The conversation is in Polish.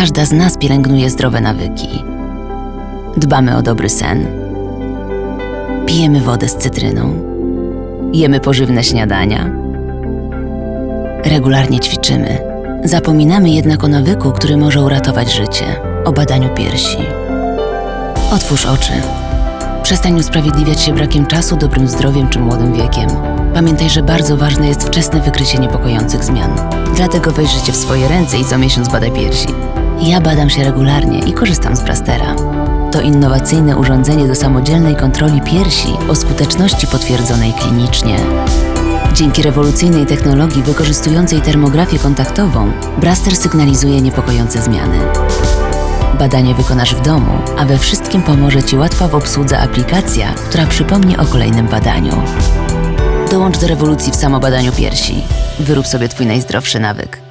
każda z nas pielęgnuje zdrowe nawyki. Dbamy o dobry sen. Pijemy wodę z cytryną. Jemy pożywne śniadania. Regularnie ćwiczymy. Zapominamy jednak o nawyku, który może uratować życie o badaniu piersi. Otwórz oczy. Przestań usprawiedliwiać się brakiem czasu, dobrym zdrowiem czy młodym wiekiem. Pamiętaj, że bardzo ważne jest wczesne wykrycie niepokojących zmian. Dlatego weź życie w swoje ręce i co miesiąc badaj piersi. Ja badam się regularnie i korzystam z Brastera. To innowacyjne urządzenie do samodzielnej kontroli piersi o skuteczności potwierdzonej klinicznie. Dzięki rewolucyjnej technologii wykorzystującej termografię kontaktową, Braster sygnalizuje niepokojące zmiany. Badanie wykonasz w domu, a we wszystkim pomoże Ci łatwa w obsłudze aplikacja, która przypomni o kolejnym badaniu. Dołącz do rewolucji w samobadaniu piersi. Wyrób sobie Twój najzdrowszy nawyk.